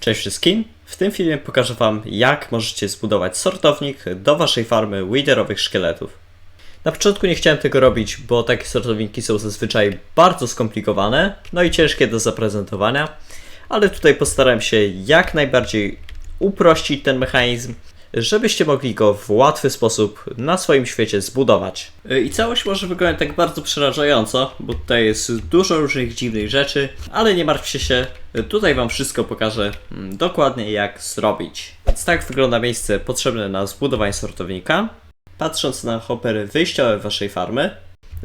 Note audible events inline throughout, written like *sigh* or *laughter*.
Cześć wszystkim! W tym filmie pokażę Wam, jak możecie zbudować sortownik do Waszej farmy widerowych szkieletów. Na początku nie chciałem tego robić, bo takie sortowniki są zazwyczaj bardzo skomplikowane, no i ciężkie do zaprezentowania, ale tutaj postarałem się jak najbardziej uprościć ten mechanizm, żebyście mogli go w łatwy sposób na swoim świecie zbudować. Yy, I całość może wyglądać tak bardzo przerażająco, bo tutaj jest dużo różnych dziwnych rzeczy, ale nie martwcie się, tutaj Wam wszystko pokażę mm, dokładnie jak zrobić. Więc tak wygląda miejsce potrzebne na zbudowanie sortownika. Patrząc na hoppery wyjściowe waszej farmy,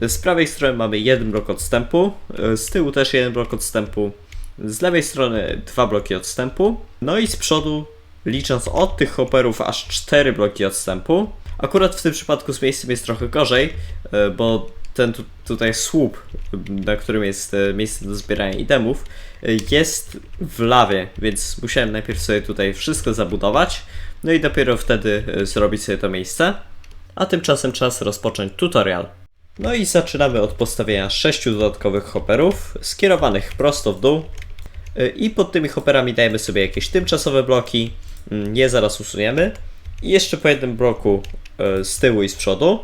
z prawej strony mamy jeden blok odstępu, yy, z tyłu też jeden blok odstępu, z lewej strony dwa bloki odstępu, no i z przodu licząc od tych hopperów aż 4 bloki odstępu. Akurat w tym przypadku z miejscem jest trochę gorzej, e, bo ten tu, tutaj słup, na którym jest e, miejsce do zbierania itemów, e, jest w lawie, więc musiałem najpierw sobie tutaj wszystko zabudować, no i dopiero wtedy zrobić sobie to miejsce. A tymczasem czas rozpocząć tutorial. No i zaczynamy od postawienia 6 dodatkowych hopperów, skierowanych prosto w dół. I pod tymi hopperami dajemy sobie jakieś tymczasowe bloki, je zaraz usuniemy. I jeszcze po jednym bloku e, z tyłu i z przodu.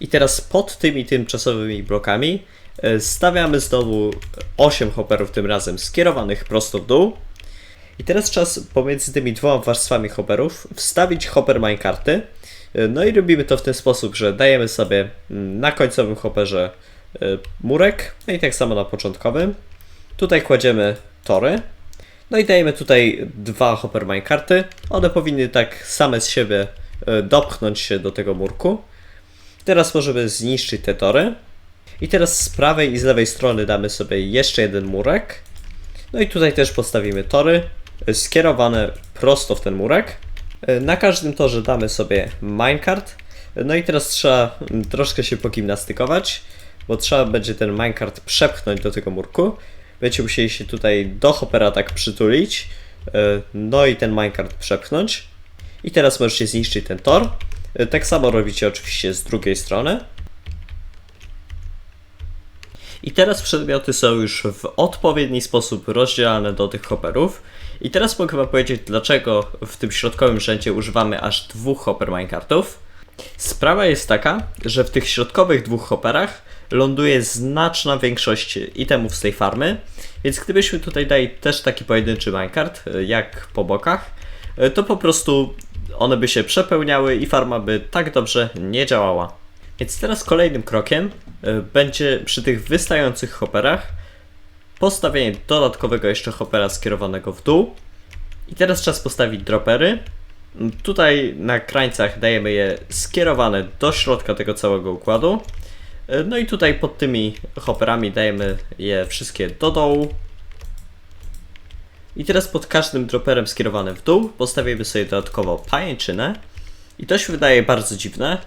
I teraz pod tymi tymczasowymi blokami e, stawiamy znowu 8 hopperów tym razem skierowanych prosto w dół. I teraz czas pomiędzy tymi dwoma warstwami hopperów wstawić hopper minecarty. E, no i robimy to w ten sposób, że dajemy sobie mm, na końcowym hopperze murek, no i tak samo na początkowym. Tutaj kładziemy tory, no i dajemy tutaj dwa hopper minecarty. One powinny tak same z siebie e, dopchnąć się do tego murku. Teraz możemy zniszczyć te tory. I teraz z prawej i z lewej strony damy sobie jeszcze jeden murek. No i tutaj też postawimy tory e, skierowane prosto w ten murek. E, na każdym torze damy sobie minecart. No i teraz trzeba mm, troszkę się pogimnastykować, bo trzeba będzie ten minecart przepchnąć do tego murku. Będziecie musieli się tutaj do hopera tak przytulić. E, no i ten minecart przepchnąć. I teraz możecie zniszczyć ten tor. E, tak samo robicie oczywiście z drugiej strony. I teraz przedmioty są już w odpowiedni sposób rozdzielane do tych hopperów. I teraz mogę wam powiedzieć, dlaczego w tym środkowym rzędzie używamy aż dwóch hopper minecartów. Sprawa jest taka, że w tych środkowych dwóch hopperach ląduje znaczna większość itemów z tej farmy, więc gdybyśmy tutaj dali też taki pojedynczy minecart, e, jak po bokach, e, to po prostu one by się przepełniały i farma by tak dobrze nie działała. Więc teraz kolejnym krokiem e, będzie przy tych wystających hopperach postawienie dodatkowego jeszcze hoppera skierowanego w dół. I teraz czas postawić dropery. Tutaj na krańcach dajemy je skierowane do środka tego całego układu. E, no i tutaj pod tymi hopperami dajemy je wszystkie do dołu. I teraz pod każdym dropperem skierowanym w dół postawimy sobie dodatkowo pajęczynę. I to się wydaje bardzo dziwne,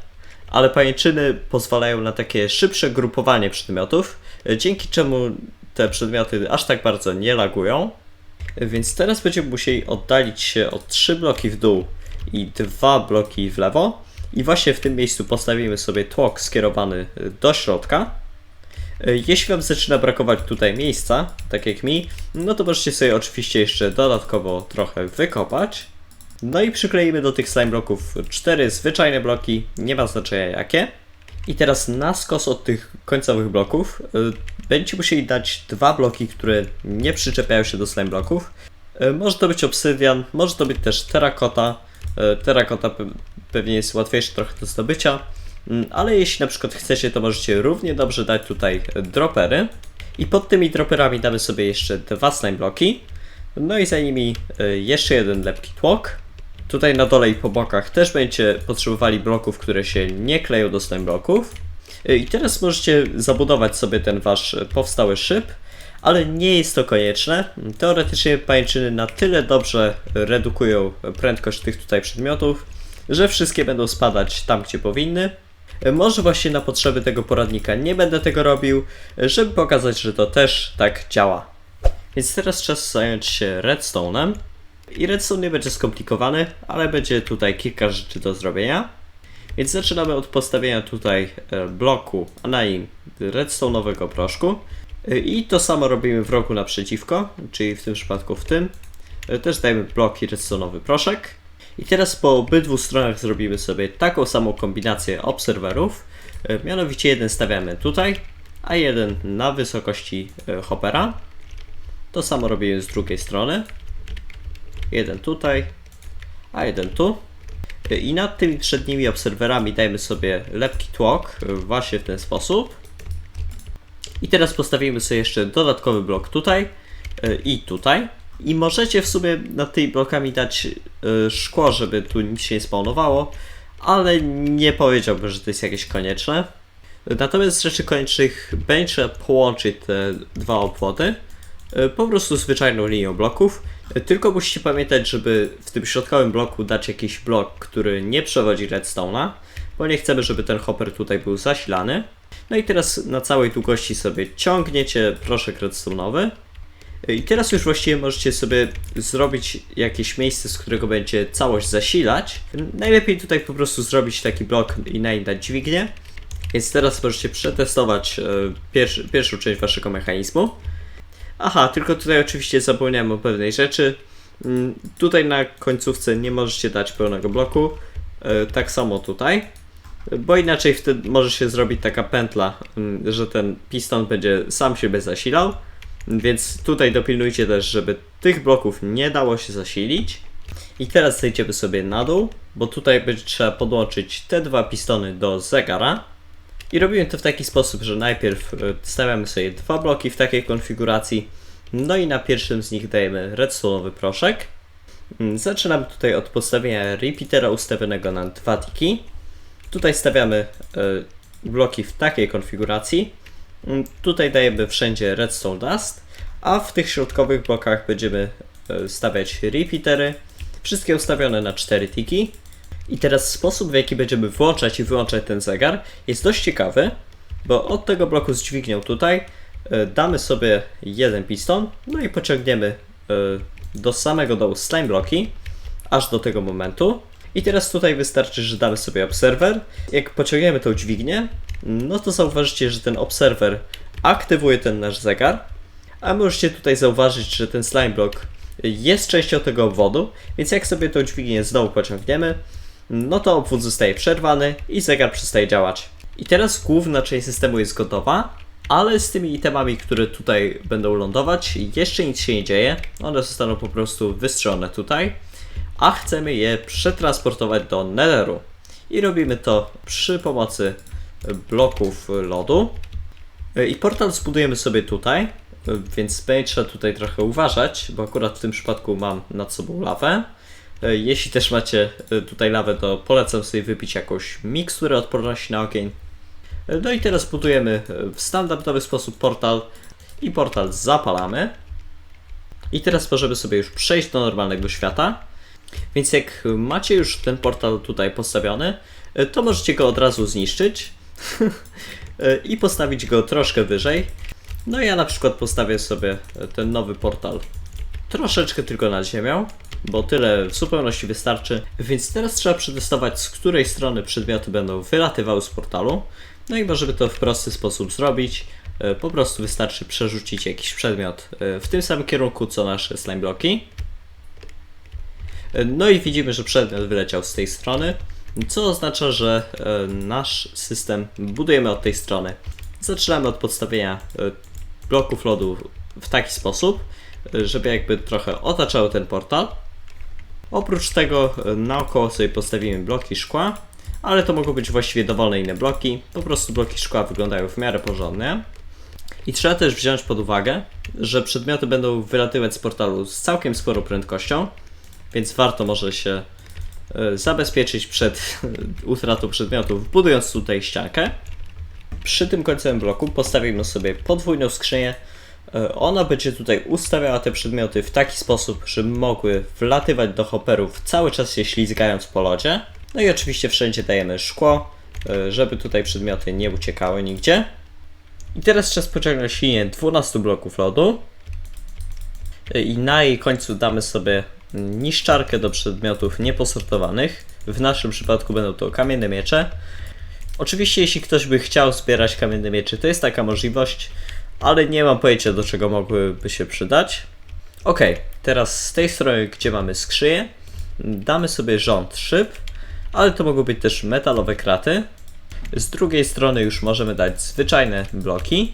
ale pajęczyny pozwalają na takie szybsze grupowanie przedmiotów, e, dzięki czemu te przedmioty aż tak bardzo nie lagują. E, więc teraz będziemy musieli oddalić się o 3 bloki w dół i 2 bloki w lewo. I właśnie w tym miejscu postawimy sobie tłok skierowany do środka. Jeśli Wam zaczyna brakować tutaj miejsca, tak jak mi, no to możecie sobie oczywiście jeszcze dodatkowo trochę wykopać. No i przykleimy do tych slime bloków cztery zwyczajne bloki, nie ma znaczenia jakie. I teraz na skos od tych końcowych bloków y, będziecie musieli dać dwa bloki, które nie przyczepiają się do slime bloków. Y, może to być obsydian, może to być też terakota. Y, terakota pewnie jest łatwiejszy trochę do zdobycia, mm, ale jeśli na przykład chcecie, to możecie równie dobrze dać tutaj dropery. I pod tymi droperami damy sobie jeszcze dwa slime bloki, no i za nimi e, jeszcze jeden lepki tłok. Tutaj na dole i po bokach też będziecie potrzebowali bloków, które się nie kleją do slime bloków. E, I teraz możecie zabudować sobie ten wasz powstały szyb, ale nie jest to konieczne. Teoretycznie pajęczyny na tyle dobrze redukują prędkość tych tutaj przedmiotów, że wszystkie będą spadać tam, gdzie powinny. Może właśnie na potrzeby tego poradnika nie będę tego robił, żeby pokazać, że to też tak działa. Więc teraz czas zająć się redstone'em. I redstone nie będzie skomplikowany, ale będzie tutaj kilka rzeczy do zrobienia. Więc zaczynamy od postawienia tutaj e, bloku, a na nim redstone'owego proszku. I to samo robimy w roku naprzeciwko, czyli w tym przypadku w tym. Też dajemy bloki redstone'owy proszek. I teraz po obydwu stronach zrobimy sobie taką samą kombinację obserwerów. E, Mianowicie jeden stawiamy tutaj, a jeden na wysokości e, hoppera. To samo robimy z drugiej strony. Jeden tutaj, a jeden tu. E, I nad tymi przednimi obserwerami dajmy sobie lepki tłok właśnie w ten sposób. I teraz postawimy sobie jeszcze dodatkowy blok tutaj e, i tutaj. I możecie w sumie nad tymi blokami dać e, szkło, żeby tu nic się nie spawnowało, ale nie powiedziałbym, że to jest jakieś konieczne. Natomiast z rzeczy koniecznych będzie połączyć te dwa obwody e, po prostu zwyczajną linią bloków. Tylko musicie pamiętać, żeby w tym środkowym bloku dać jakiś blok, który nie przewodzi redstone'a, bo nie chcemy, żeby ten hopper tutaj był zasilany. No i teraz na całej długości sobie ciągniecie proszek redstone'owy. I teraz już właściwie możecie sobie zrobić jakieś miejsce, z którego będzie całość zasilać. Najlepiej tutaj po prostu zrobić taki blok i na nim dać dźwignię. Więc teraz możecie przetestować e, pierwszy, pierwszą część waszego mechanizmu. Aha, tylko tutaj oczywiście zapomniałem o pewnej rzeczy. Mm, Tutaj na końcówce nie możecie dać pełnego bloku. E, Tak samo tutaj. Bo inaczej wtedy może się zrobić taka pętla, mm, że ten piston będzie sam siebie zasilał. Więc tutaj dopilnujcie też, żeby tych bloków nie dało się zasilić. I teraz zejdziemy sobie na dół, bo tutaj będzie trzeba podłączyć te dwa pistony do zegara. I robimy to w taki sposób, że najpierw e, stawiamy sobie dwa bloki w takiej konfiguracji, no i na pierwszym z nich dajemy redstone'owy proszek. Mm, Zaczynamy tutaj od postawienia repeatera ustawionego na dwa tiki. Tutaj stawiamy e, bloki w takiej konfiguracji. Mm, Tutaj dajemy wszędzie redstone dust, a w tych środkowych blokach będziemy e, stawiać repeatery. Wszystkie ustawione na 4 tiki. I teraz sposób, w jaki będziemy włączać i wyłączać ten zegar jest dość ciekawy, bo od tego bloku z dźwignią tutaj e, damy sobie jeden piston, no i pociągniemy do samego dołu slime bloki, aż do tego momentu. I teraz tutaj wystarczy, że damy sobie obserwer. Jak pociągniemy tą dźwignię, no to zauważycie, że ten obserwer aktywuje ten nasz zegar, a możecie tutaj zauważyć, że ten slime block jest częścią tego obwodu, więc jak sobie tą dźwignię znowu pociągniemy, no to obwód zostaje przerwany i zegar przestaje działać. I teraz główna część systemu jest gotowa, ale z tymi itemami, które tutaj będą lądować, jeszcze nic się nie dzieje. One zostaną po prostu wystrzelone tutaj, a chcemy je przetransportować do Netheru. I robimy to przy pomocy bloków lodu. I portal zbudujemy sobie tutaj, więc będzie trzeba tutaj trochę uważać, bo akurat w tym przypadku mam nad sobą lawę. Jeśli też macie tutaj lawę, to polecam sobie wypić jakąś miksturę odporności na ogień. No i teraz budujemy w standardowy sposób portal i portal zapalamy. I teraz możemy sobie już przejść do normalnego świata. Więc jak macie już ten portal tutaj postawiony, to możecie go od razu zniszczyć *laughs* i postawić go troszkę wyżej. No ja na przykład postawię sobie ten nowy portal troszeczkę tylko nad ziemią, bo tyle w zupełności wystarczy. Więc teraz trzeba przetestować, z której strony przedmioty będą wylatywały z portalu. No i możemy to w prosty sposób zrobić. E, Po prostu wystarczy przerzucić jakiś przedmiot e, w tym samym kierunku co nasze slime bloki. No i widzimy, że przedmiot wyleciał z tej strony, co oznacza, że e, nasz system budujemy od tej strony. Zaczynamy od podstawienia e, bloków lodu w taki sposób, e, żeby jakby trochę otaczały ten portal. Oprócz tego naokoło sobie postawimy bloki szkła, ale to mogą być właściwie dowolne inne bloki. Po prostu bloki szkła wyglądają w miarę porządnie. I trzeba też wziąć pod uwagę, że przedmioty będą wylatywać z portalu z całkiem sporą prędkością, więc warto może się e, zabezpieczyć przed *laughs* utratą przedmiotów, budując tutaj ściankę. Przy tym końcowym bloku postawimy sobie podwójną skrzynię. E, Ona będzie tutaj ustawiała te przedmioty w taki sposób, żeby mogły wlatywać do hopperów cały czas się ślizgając po lodzie. No i oczywiście wszędzie dajemy szkło, e, żeby tutaj przedmioty nie uciekały nigdzie. I teraz czas pociągnąć linię 12 bloków lodu. I na jej końcu damy sobie niszczarkę do przedmiotów nieposortowanych. W naszym przypadku będą to kamienne miecze. Oczywiście, jeśli ktoś by chciał zbierać kamienne miecze, to jest taka możliwość, ale nie mam pojęcia do czego mogłyby się przydać. Ok, teraz z tej strony, gdzie mamy skrzyję, damy sobie rząd szyb, ale to mogą być też metalowe kraty. Z drugiej strony już możemy dać zwyczajne bloki.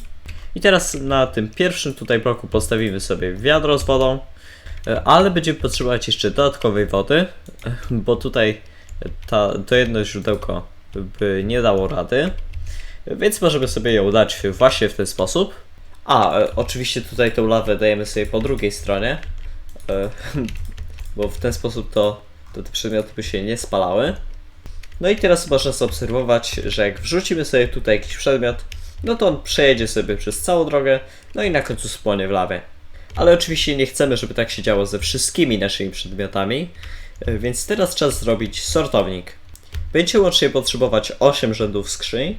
I teraz na tym pierwszym tutaj bloku postawimy sobie wiadro z wodą, ale będziemy potrzebować jeszcze dodatkowej wody, e, bo tutaj ta, to jedno źródełko by nie dało rady. Więc możemy sobie ją dać właśnie w ten sposób. A, e, oczywiście tutaj tą lawę dajemy sobie po drugiej stronie, e, *laughs* bo w ten sposób to, to te przedmioty by się nie spalały. No i teraz można zaobserwować, że jak wrzucimy sobie tutaj jakiś przedmiot, no to on przejedzie sobie przez całą drogę, no i na końcu spłonie w lawie. Ale oczywiście nie chcemy, żeby tak się działo ze wszystkimi naszymi przedmiotami, e, więc teraz czas zrobić sortownik. Będziecie łącznie potrzebować 8 rzędów skrzyń,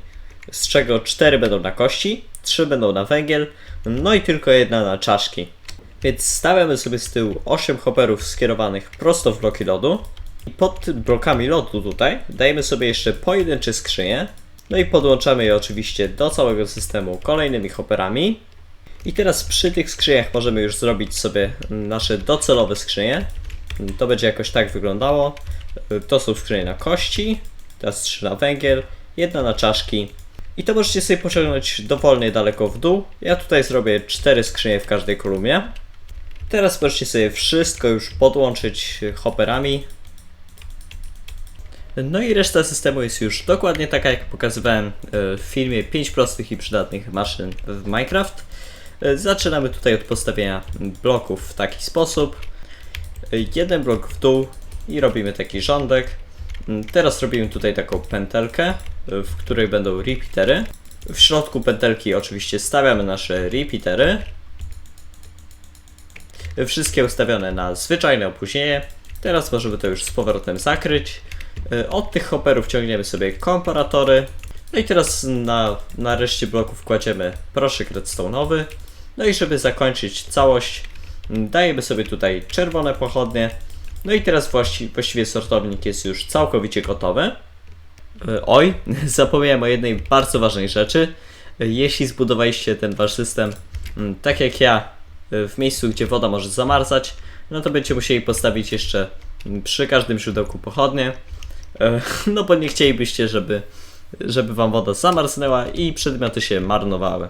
z czego 4 będą na kości, 3 będą na węgiel, no i tylko jedna na czaszki. Więc stawiamy sobie z tyłu 8 hopperów skierowanych prosto w bloki lodu. I pod blokami lodu tutaj dajemy sobie jeszcze pojedyncze skrzynie. No i podłączamy je oczywiście do całego systemu kolejnymi hopperami. I teraz przy tych skrzyniach możemy już zrobić sobie nasze docelowe skrzynie. To będzie jakoś tak wyglądało. To są skrzynie na kości, teraz 3 na węgiel, jedna na czaszki. I to możecie sobie pociągnąć dowolnie daleko w dół. Ja tutaj zrobię 4 skrzynie w każdej kolumnie. Teraz możecie sobie wszystko już podłączyć hopperami. No i reszta systemu jest już dokładnie taka, jak pokazywałem e, w filmie 5 prostych i przydatnych maszyn w Minecraft. E, Zaczynamy tutaj od postawienia bloków w taki sposób. E, Jeden blok w dół i robimy taki rządek. Mm, Teraz robimy tutaj taką pętelkę, e, w której będą repeatery. W środku pętelki oczywiście stawiamy nasze repeatery. Wszystkie ustawione na zwyczajne opóźnienie. Teraz możemy to już z powrotem zakryć. Od tych hopperów ciągniemy sobie komparatory. No i teraz na, na reszcie bloków kładziemy proszek redstone'owy. No i żeby zakończyć całość, m, dajemy sobie tutaj czerwone pochodnie. No i teraz właści, właściwie sortownik jest już całkowicie gotowy. E, Oj, *laughs* zapomniałem o jednej bardzo ważnej rzeczy. E, Jeśli zbudowaliście ten wasz system mm, tak jak ja, e, w miejscu, gdzie woda może zamarzać, no to będziecie musieli postawić jeszcze mm, przy każdym źródełku pochodnie. *laughs* No bo nie chcielibyście, żeby, żeby wam woda zamarznęła i przedmioty się marnowały.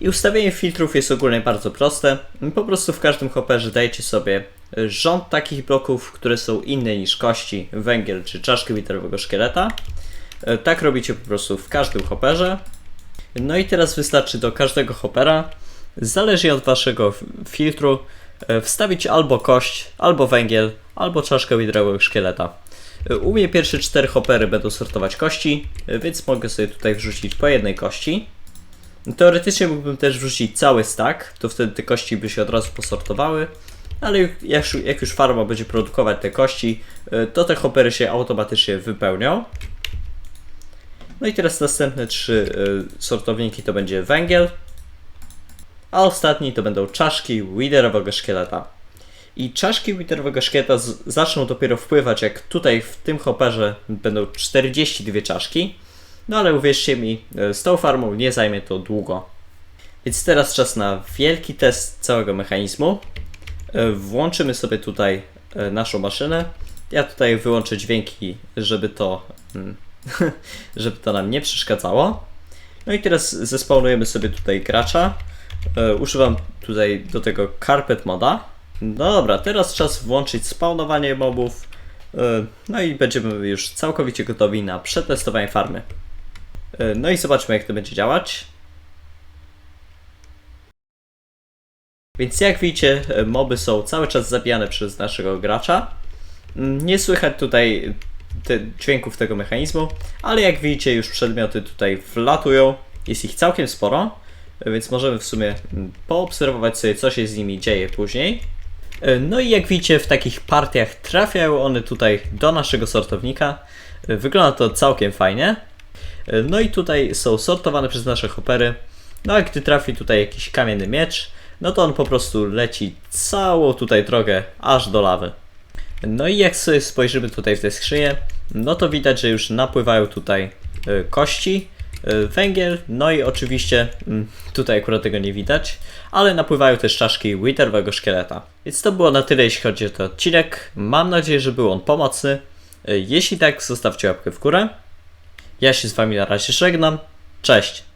I ustawienie filtrów jest ogólnie bardzo proste. Po prostu w każdym hopperze dajecie sobie rząd takich bloków, które są inne niż kości, węgiel czy czaszkę literowego szkieleta. E, Tak robicie po prostu w każdym hopperze. No i teraz wystarczy do każdego hoppera, zależnie od waszego filtru, e, wstawić albo kość, albo węgiel, albo czaszkę literowego szkieleta. E, U mnie pierwsze cztery hoppery będą sortować kości, e, więc mogę sobie tutaj wrzucić po jednej kości. Teoretycznie mógłbym też wrzucić cały stack, to wtedy te kości by się od razu posortowały, ale jak, jak już farma będzie produkować te kości, e, to te hoppery się automatycznie wypełnią. No i teraz następne trzy y, sortowniki to będzie węgiel, a ostatni to będą czaszki widerowego szkieleta. I czaszki widerowego szkieleta z- zaczną dopiero wpływać, jak tutaj w tym hopperze będą 42 czaszki. No ale uwierzcie mi, y, z tą farmą nie zajmie to długo. Więc teraz czas na wielki test całego mechanizmu. Y, Włączymy sobie tutaj y, naszą maszynę. Ja tutaj wyłączę dźwięki, żeby to mm, *laughs* żeby to nam nie przeszkadzało. No i teraz zespawnujemy sobie tutaj gracza. E, używam tutaj do tego carpet moda. Dobra, teraz czas włączyć spawnowanie mobów. E, no i będziemy już całkowicie gotowi na przetestowanie farmy. E, no i zobaczmy jak to będzie działać. Więc jak widzicie, e, moby są cały czas zabijane przez naszego gracza. Mm, Nie słychać tutaj te, dźwięków tego mechanizmu, ale jak widzicie już przedmioty tutaj wlatują, jest ich całkiem sporo, więc możemy w sumie mm, poobserwować sobie co się z nimi dzieje później. E, No i jak widzicie w takich partiach trafiają one tutaj do naszego sortownika, E, wygląda to całkiem fajnie. E, No i tutaj są sortowane przez nasze hoppery, no a gdy trafi tutaj jakiś kamienny miecz, no to on po prostu leci całą tutaj drogę aż do lawy. No i jak sobie spojrzymy tutaj w te skrzynie, no to widać, że już napływają tutaj kości, węgiel, no i oczywiście mm, tutaj akurat tego nie widać, ale napływają też czaszki Witherowego szkieleta. Więc to było na tyle, jeśli chodzi o ten odcinek. Mam nadzieję, że był on pomocny. E, Jeśli tak, zostawcie łapkę w górę. Ja się z Wami na razie żegnam. Cześć!